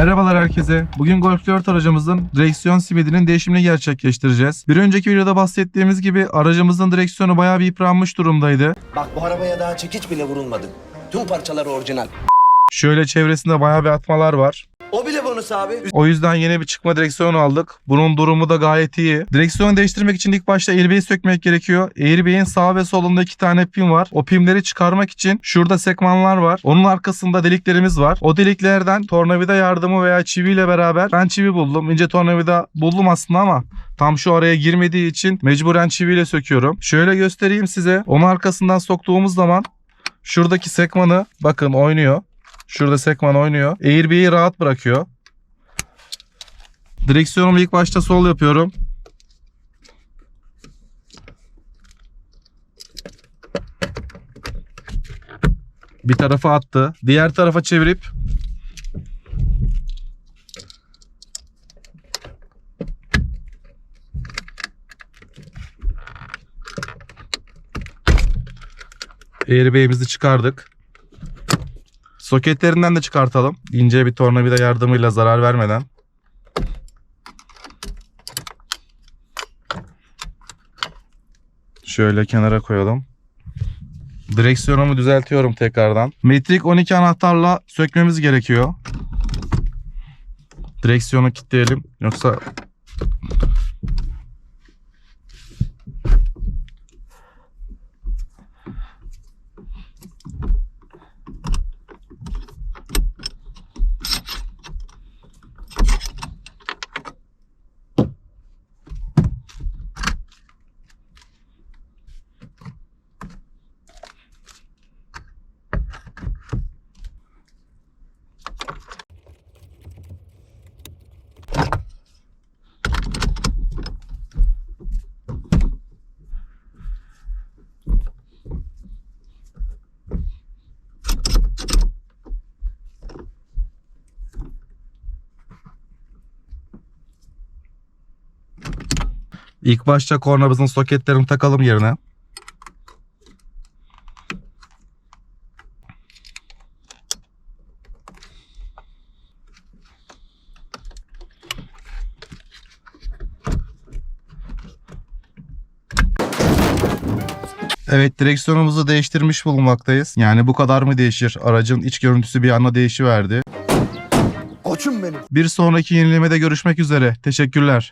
Merhabalar herkese. Bugün Golf 4 aracımızın direksiyon simidinin değişimini gerçekleştireceğiz. Bir önceki videoda bahsettiğimiz gibi aracımızın direksiyonu bayağı bir yıpranmış durumdaydı. Bak bu arabaya daha çekiç bile vurulmadı. Tüm parçaları orijinal. Şöyle çevresinde bayağı bir atmalar var. Bonus abi. O yüzden yeni bir çıkma direksiyonu aldık. Bunun durumu da gayet iyi. Direksiyonu değiştirmek için ilk başta airbag'i sökmek gerekiyor. Airbag'in sağ ve solunda iki tane pin var. O pinleri çıkarmak için şurada sekmanlar var. Onun arkasında deliklerimiz var. O deliklerden tornavida yardımı veya çiviyle beraber ben çivi buldum. İnce tornavida buldum aslında ama tam şu araya girmediği için mecburen çiviyle söküyorum. Şöyle göstereyim size. Onun arkasından soktuğumuz zaman şuradaki sekmanı bakın oynuyor. Şurada sekman oynuyor. Airbag'i rahat bırakıyor. Direksiyonumu ilk başta sol yapıyorum. Bir tarafa attı. Diğer tarafa çevirip airbag'imizi çıkardık. Soketlerinden de çıkartalım. İnce bir tornavida yardımıyla zarar vermeden. Şöyle kenara koyalım. Direksiyonumu düzeltiyorum tekrardan. Metrik 12 anahtarla sökmemiz gerekiyor. Direksiyonu kilitleyelim. Yoksa ilk başta kornamızın soketlerini takalım yerine. Evet direksiyonumuzu değiştirmiş bulunmaktayız. Yani bu kadar mı değişir? Aracın iç görüntüsü bir anda değişiverdi. Koçum benim. Bir sonraki yenilemede görüşmek üzere. Teşekkürler.